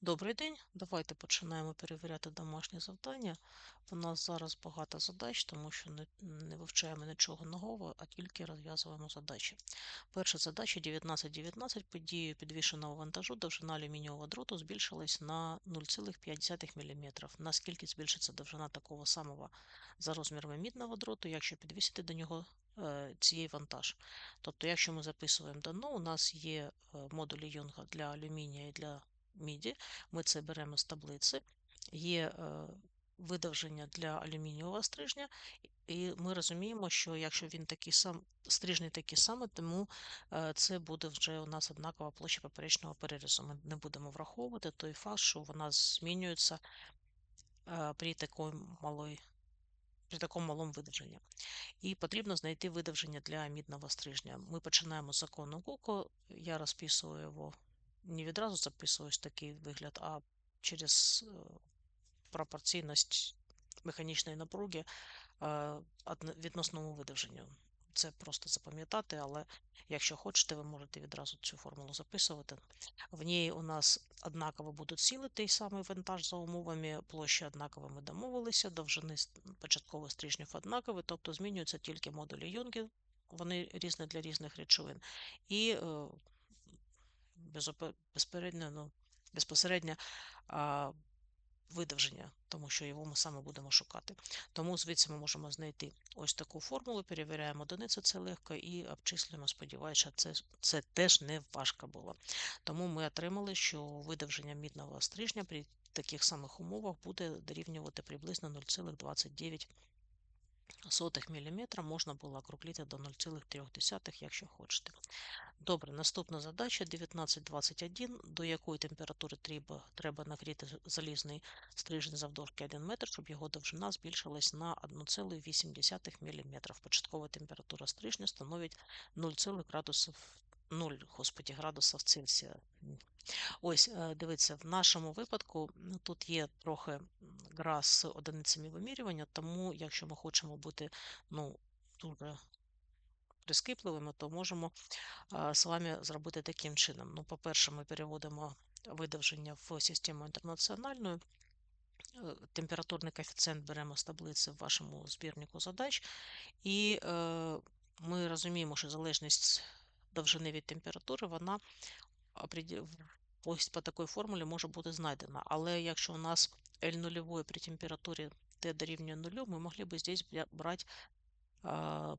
Добрий день. Давайте починаємо перевіряти домашнє завдання. У нас зараз багато задач, тому що не, не вивчаємо нічого нового, а тільки розв'язуємо задачі. Перша задача 19.19. Подією підвішеного вантажу довжина алюмінієвого дроту збільшилась на 0,5 мм. Наскільки збільшиться довжина такого самого за розмірами мідного дроту, якщо підвісити до нього е, цієї вантаж. Тобто, якщо ми записуємо дано, у нас є е, модулі Юнга для алюмінія і для міді, ми це беремо з таблиці, є е, видовження для алюмінієвого стрижня, і ми розуміємо, що якщо він такий сам, стрижний такий самий, тому е, це буде вже у нас однакова площа поперечного перерізу. Ми не будемо враховувати той факт, що вона змінюється е, при такої малої. При такому малому видовженні. І потрібно знайти видовження для мідного стрижня. Ми починаємо з закону Гуко, я розписую його не відразу записуєш такий вигляд, а через е, пропорційність механічної напруги е, відносному видовженню. Це просто запам'ятати, але якщо хочете, ви можете відразу цю формулу записувати. В ній у нас однаково будуть сіли, той самий вантаж за умовами, площі однаково ми домовилися, довжини початкових стрижнів однакові, тобто змінюються тільки модулі Юнги, вони різні для різних речовин. І безпосередньо, ну, безпосередньо а, видовження, тому що його ми саме будемо шукати. Тому звідси ми можемо знайти ось таку формулу, перевіряємо одиницю, це легко, і обчислюємо, сподіваюся, що це, це теж не важко було. Тому ми отримали, що видовження мідного стрижня при таких самих умовах буде дорівнювати приблизно 0,29 сотих міліметра можна було округлити до 0,3, якщо хочете. Добре, наступна задача 1921, до якої температури треба треба нагріти залізний стрижень завдовжки 1 метр, щоб його довжина збільшилась на 1,8 мм. Початкова температура стрижня становить 0, градусів 0 господі, градусів Цельсія. Ось, е, дивіться, в нашому випадку ну, тут є трохи гра з одиницями вимірювання, тому якщо ми хочемо бути ну, дуже прискіпливими, то можемо з вами зробити таким чином. Ну, По-перше, ми переводимо видовження в систему інтернаціональну. Е, температурний коефіцієнт беремо з таблиці в вашому збірнику задач, і е, ми розуміємо, що залежність довжини від температури, вона ось по такій формулі може бути знайдена. Але якщо у нас L0 при температурі T дорівнює 0, ми могли б здесь брати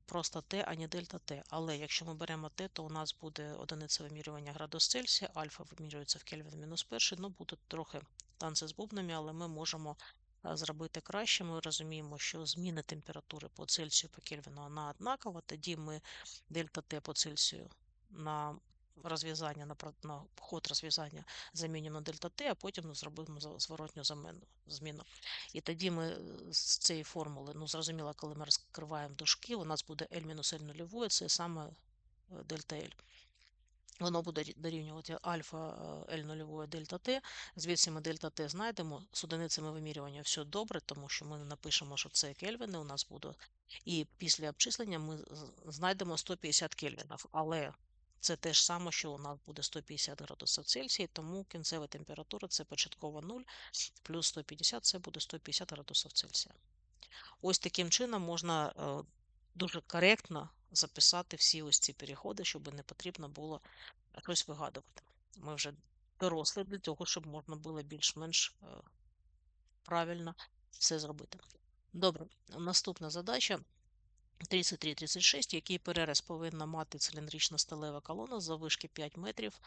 просто Т, а не дельта Т. Але якщо ми беремо Т, то у нас буде одиниця вимірювання градус Цельсія, альфа вимірюється в Кельвін мінус перший, ну буде трохи танці з бубнами, але ми можемо зробити краще. Ми розуміємо, що зміна температури по Цельсію по Кельвіну вона однакова, тоді ми дельта Т по Цельсію на розв'язання на на ход розв'язання замінюємо на дельта Т, а потім зробимо зворотню зміну. І тоді ми з цієї формули, ну зрозуміло, коли ми розкриваємо дужки, у нас буде L-L нульової, це саме е, дельта L. Воно буде дорівнювати альфа L нульової дельта Т. Звідси ми дельта Т знайдемо. З одиницями вимірювання все добре, тому що ми напишемо, що це кельвіни у нас буде. І після обчислення ми знайдемо 150 кельвінів. Але це те ж саме, що у нас буде 150 градусів Цельсія, тому кінцева температура це початкова 0, плюс 150 це буде 150 градусів Цельсія. Ось таким чином можна е, дуже коректно записати всі ось ці переходи, щоб не потрібно було щось вигадувати. Ми вже доросли для того, щоб можна було більш-менш е, правильно все зробити. Добре, наступна задача. 33-36, який перерез повинна мати циліндрична сталева колона заввишки 5 метрів,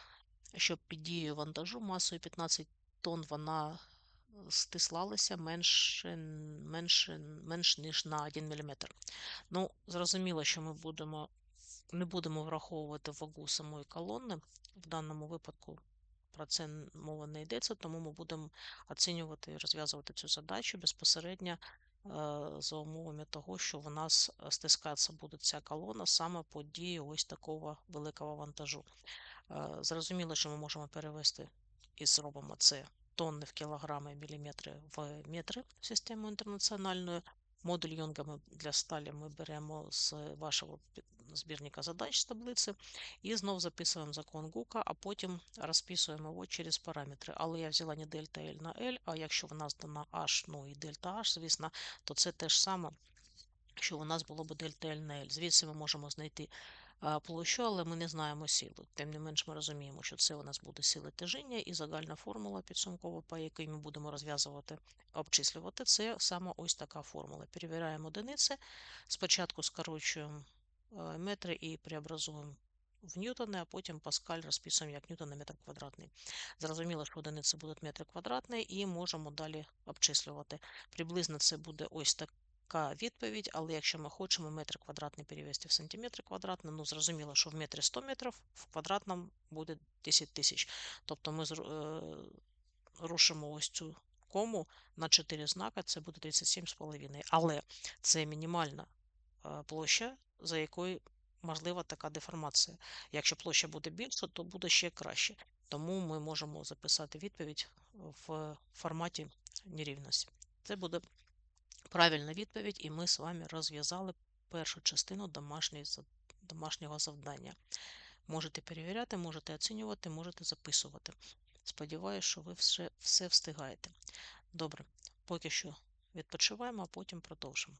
щоб під дією вантажу масою 15 тонн вона стислалася менше, менше, менш ніж на 1 мм. Ну, зрозуміло, що ми будемо, не будемо враховувати вагу самої колони. В даному випадку про це мова не йдеться, тому ми будемо оцінювати і розв'язувати цю задачу безпосередньо Е, за умовами того, що в нас стискатися буде ця колона саме по дії ось такого великого вантажу. Е, зрозуміло, що ми можемо перевести і зробимо це тонни в кілограми, міліметри в метри в систему інтернаціональну. Модуль Йонга ми для сталі ми беремо з вашого збірника задач з таблиці і знов записуємо закон Гука, а потім розписуємо його через параметри. Але я взяла не дельта L на L, а якщо в нас дана H, ну і дельта H, звісно, то це те ж саме, що у нас було б дельта L на L. Звідси ми можемо знайти площу, але ми не знаємо силу. Тим не менш, ми розуміємо, що це у нас буде сила тяжіння і загальна формула підсумкова, по якій ми будемо розв'язувати, обчислювати. Це саме ось така формула. Перевіряємо одиниці. Спочатку скорочуємо е, метри і преобразуємо в ньютони, а потім паскаль розписуємо як ньютон на метр квадратний. Зрозуміло, що одиниці будуть метри квадратні, і можемо далі обчислювати. Приблизно це буде ось так така відповідь, але якщо ми хочемо метр квадратний перевести в сантиметри квадратні, ну зрозуміло, що в метрі 100 метрів, в квадратному буде 10 тисяч. Тобто ми е, рушимо ось цю кому на 4 знака, це буде 37,5. Але це мінімальна е, площа, за якою можлива така деформація. Якщо площа буде більша, то буде ще краще. Тому ми можемо записати відповідь в форматі нерівності. Це буде правильна відповідь, і ми з вами розв'язали першу частину домашнього завдання. Можете перевіряти, можете оцінювати, можете записувати. Сподіваюся, що ви все, все встигаєте. Добре, поки що відпочиваємо, а потім продовжимо.